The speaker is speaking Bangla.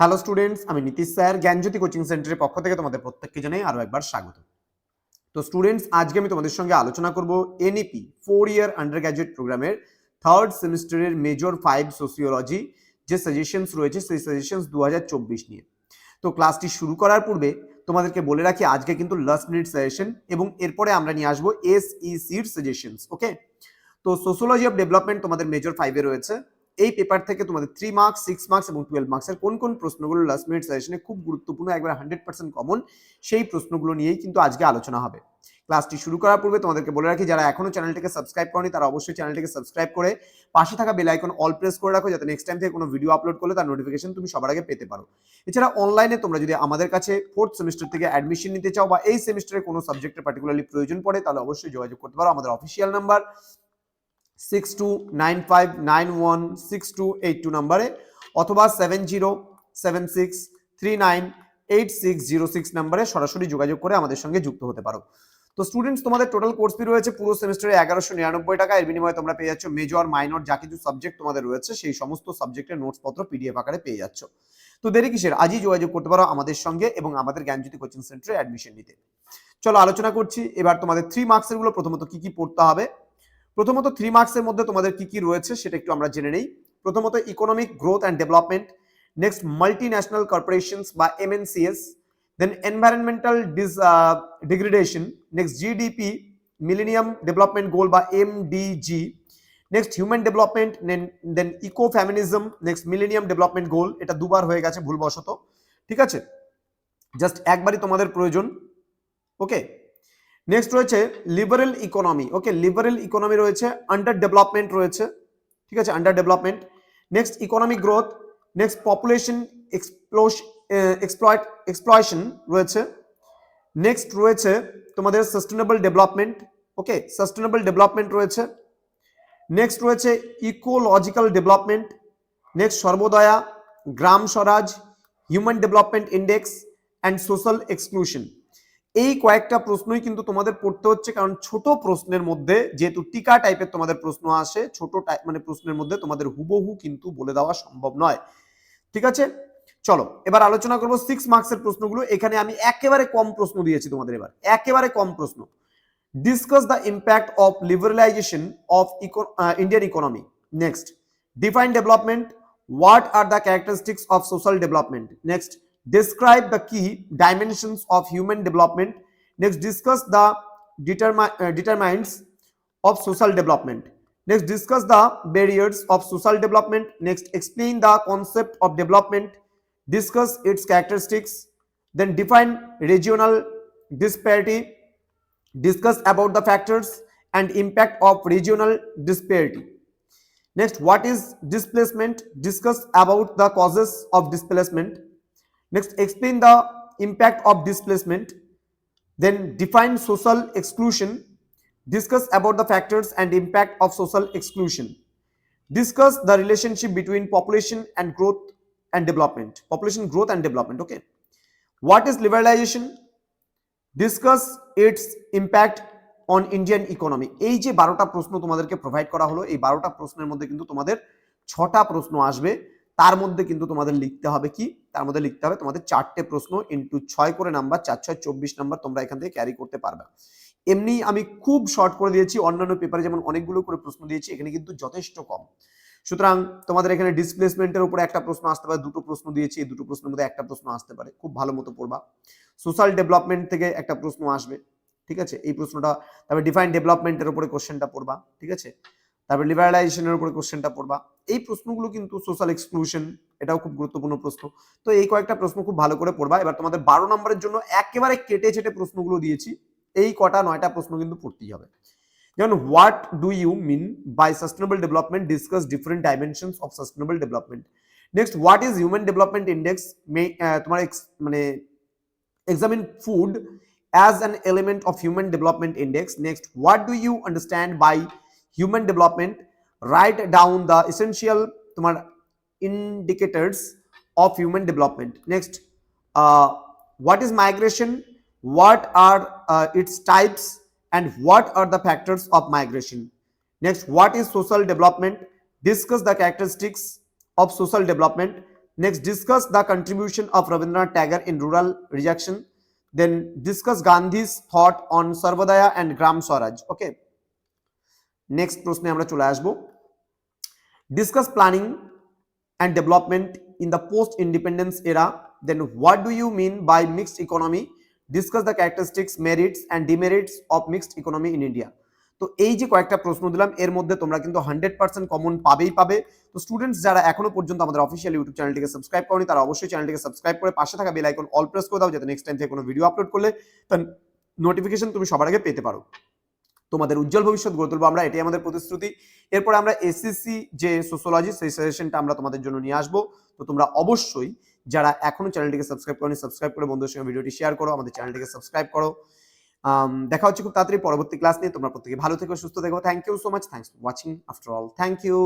হ্যালো স্টুডেন্টস আমি নীতিশ স্যার, জ্ঞানজ্যোতি কোচিং সেন্টারের পক্ষ থেকে তোমাদের প্রত্যেককে জানাই আরও একবার স্বাগত। তো স্টুডেন্টস আজকে আমি তোমাদের সঙ্গে আলোচনা করব NEP four year undergraduate প্রোগ্রামের থার্ড সেমিস্টারের মেজর ফাইভ সোসিওলজি যে সাজেশনস রয়েছে, সেই সাজেশনস দু হাজার চব্বিশ নিয়ে। তো ক্লাসটি শুরু করার পূর্বে তোমাদেরকে বলে রাখি, আজকে কিন্তু লাস্ট মিনিট সাজেশন এবং এরপরে আমরা নিয়ে আসব এস ই সির সাজেশনস ওকে তো সোসিওলজি অফ ডেভেলপমেন্ট তোমাদের মেজর ফাইভে রয়েছে। এই পেপার থেকে তোমাদের থ্রি মার্কস সিক্স মার্কস এবং টুয়েলভ মার্কসের কোন কোন প্রশ্নগুলো লাস্ট মিনিট সাজেশনে খুব গুরুত্বপূর্ণ, একবার হান্ড্রেড পার্সেন্ট কমন সেই প্রশ্নগুলো নিয়েই কিন্তু আজকে আলোচনা হবে। ক্লাসটি শুরু করার পূর্বে তোমাদেরকে বলে রাখি, যারা এখনও চ্যানেলটিকে সাবস্ক্রাইব করনি, তারা অবশ্যই চ্যানেলটিকে সাবস্ক্রাইব করে পাশে থাকা বেল আইকন অল প্রেস করে রাখো, যাতে নেক্সট টাইম থেকে কোনো ভিডিও আপলোড করলে তার নোটিফিকেশন তুমি সবার আগে পেতে পারো। এছাড়া অনলাইনে তোমরা যদি আমাদের কাছে ফোর্থ সেমিস্টার থেকে অ্যাডমিশন নিতে চাও বা এই সেমিস্টারে কোনো সাবজেক্টের পার্টিকুলারলি প্রয়োজন পড়ে, তাহলে অবশ্যই যোগাযোগ করতে পারো। আমাদের official number six two nine five nine one six two eight two নাম্বারে অথবা seven zero seven six three nine eight six zero six নাম্বারে সরাসরি যোগাযোগ করে আমাদের সঙ্গে যুক্ত হতে পারো। তো স্টুডেন্টস তোমাদের টোটাল কোর্স ফি রয়েছে পুরো সেমিস্টারে এগারোশো নিরানব্বই টাকা। এর বিনিময়ে তোমরা পেয়ে যাচ্ছ মেজর মাইনর যা কিছু সাবজেক্ট তোমাদের রয়েছে সেই সমস্ত সাবজেক্টের নোটস পত্র পিডিএফ আকারে পেয়ে যাচ্ছ। তো দেরি কিসের? আজই যোগাযোগ করতে পারো আমাদের সঙ্গে এবং আমাদের জ্ঞানজ্যোতি কোচিং সেন্টারে অ্যাডমিশন নিতে। চলো আলোচনা করছি। এবার তোমাদের থ্রি মার্কসেরগুলো প্রথমত কি কি পড়তে হবে? প্রথমত থ্রি মার্কসের মধ্যে তোমাদের কি কি রয়েছে সেটা একটু আমরা জেনে নেই। প্রথমত economic growth and development next multinational corporations বা MNCs then environmental dis degradation next GDP millennium development goal বা MDG next human development then ecofeminism next millennium development goal এটা দুবার হয়ে গেছে ভুলবশত, ঠিক আছে? জাস্ট একবারই তোমাদের প্রয়োজন ওকে নেক্সট রয়েছে liberal economy okay liberal economy রয়েছে আন্ডার ডেভেলপমেন্ট রয়েছে, ঠিক আছে? Underdevelopment next economic growth next population exploit exploitation রয়েছে। নেক্সট রয়েছে তোমাদের sustainable development okay sustainable development রয়েছে। নেক্সট রয়েছে ecological development next Sarvodaya Gram Swaraj human development index and social exclusion এই কয়েকটা প্রশ্নই কিন্তু তোমাদের পড়তে হচ্ছে, কারণ ছোট প্রশ্নের মধ্যে যেহেতু টিকা টাইপের তোমাদের প্রশ্ন আসে, ছোট টাইপ মানে প্রশ্নের মধ্যে তোমাদের হুবহু কিন্তু বলে দেওয়া সম্ভব নয়। ঠিক আছে? চলো, এবার আলোচনা করব সিক্স মার্কসের প্রশ্নগুলো। এখানে আমি একেবারে কম প্রশ্ন দিয়েছি তোমাদের এবার। একেবারে কম প্রশ্ন। Discuss the impact of liberalisation of Indian economy next define development what are the characteristics of social development next describe the key dimensions of human development. Next discuss the determi- uh, determinants of social development. Next discuss the barriers of social development. Next explain the concept of development. Discuss its characteristics. Then define regional disparity. Discuss about the factors and impact of regional disparity. Next what is displacement? Discuss about the causes of displacement Next, explain the impact of displacement. Then define social exclusion. Discuss about the factors and impact of social exclusion. Discuss the relationship between population and growth and development. Population growth and development. Okay. What is liberalization? Discuss its impact on Indian economy. এই যে বারোটা প্রশ্ন তোমাদেরকে প্রোভাইড করা হলো এই বারোটা প্রশ্নের মধ্যে কিন্তু তোমাদের ছটা প্রশ্ন আসবে তার মধ্যে কিন্তু তোমাদের লিখতে হবে কি? তার মধ্যে লিখতে হবে তোমাদের চারটে প্রশ্ন ইন্টু ছয় করে নাম্বার, চার ছয় চব্বিশ নাম্বার তোমরা এখান থেকে ক্যারি করতে পারবে। এমনি আমি খুব শর্ট করে দিয়েছি, অন্যান্য পেপারে যেমন অনেকগুলো করে প্রশ্ন দিয়েছি, এখানে কিন্তু যথেষ্ট কম। সুতরাং তোমাদের এখানে ডিসপ্লেসমেন্টের উপরে একটা প্রশ্ন আসতে পারে, দুটো প্রশ্ন দিয়েছি, এই দুটো প্রশ্নের মধ্যে একটা প্রশ্ন আসতে পারে, খুব ভালো মতো পড়বা। সোশ্যাল ডেভেলপমেন্ট থেকে একটা প্রশ্ন আসবে, ঠিক আছে? এই প্রশ্নটা তারপরে ডিফাইন ডেভেলপমেন্টের উপরে কোশ্চেনটা পড়বা, ঠিক আছে? তারপরে লিবারালাইজেশনের উপরে কোশ্চেনটা পড়বা। এই প্রশ্নগুলো কিন্তু সোশ্যাল এক্সক্লুশন এটাও খুব গুরুত্বপূর্ণ প্রশ্ন। তো এই কয়েকটা প্রশ্ন খুব ভালো করে পড়বা। এবার তোমাদের বারো নম্বরের জন্য একেবারে কেটে ছেটে প্রশ্নগুলো দিয়েছি। এই কটা, নয়টা প্রশ্ন কিন্তু পড়তেই হবে। যেমন what do you mean by sustainable development discuss different dimensions of sustainable development next what is human development index তোমার মানে examine food as an element of human development index next what do you understand by human development write down the essential তোমার indicators of human development next uh, what is migration what are uh, its types and what are the factors of migration next what is social development discuss the characteristics of social development Next, discuss the contribution of Rabindranath Tagore in rural reaction. Then discuss Gandhi's thought on Sarvodaya and Gram Swaraj. Okay. Next প্রশ্নে আমরা চলে আসব। Discuss planning and development in the post independence era, then what do you mean by mixed economy? Discuss the characteristics, merits and demerits of mixed economy in india. তো এই যে কয়েকটা প্রশ্ন দিলাম, এর মধ্যে তোমরা কিন্তু হান্ড্রেড পার্সেন্ট কমন পাবেই পাবে। তো স্টুডেন্টস যারা এখনও পর্যন্ত আমাদের অফিসিয়াল ইউটিউব চ্যানেলটিকে সাবস্ক্রাইব করেনি, তারা অবশ্যই চ্যানেলটিকে সাবস্ক্রাইব করে পাশে থাকা বেল আইকন অল প্রেস করে দাও, যাতে নেক্সট টাইম থেকে কোনো ভিডিও আপলোড করলে তার নোটিফিকেশন তুমি সবার আগে পেতে পারো। তোমাদের উজ্জ্বল ভবিষ্যৎ গড়ে তুলবো, আমরা এটাই আমাদের প্রতিশ্রুতি। এরপরে আমরা এসএসসি যে সোশ্যোলজি সেই সাজেশনটা আমরা তোমাদের জন্য নিয়ে আসব। তো তোমরা অবশ্যই যারা এখনও চ্যানেলটিকে সাবস্ক্রাইব করনি সাবস্ক্রাইব করে বন্ধুদের সঙ্গে ভিডিওটি শেয়ার করো, আমাদের চ্যানেলটিকে সাবস্ক্রাইব করো। দেখা হচ্ছে খুব তাড়াতাড়ি পরবর্তী ক্লাস নিয়ে। তোমরা প্রত্যেকে ভালো থেকো, সুস্থ থেকো। Thank you so much thanks for watching after all thank you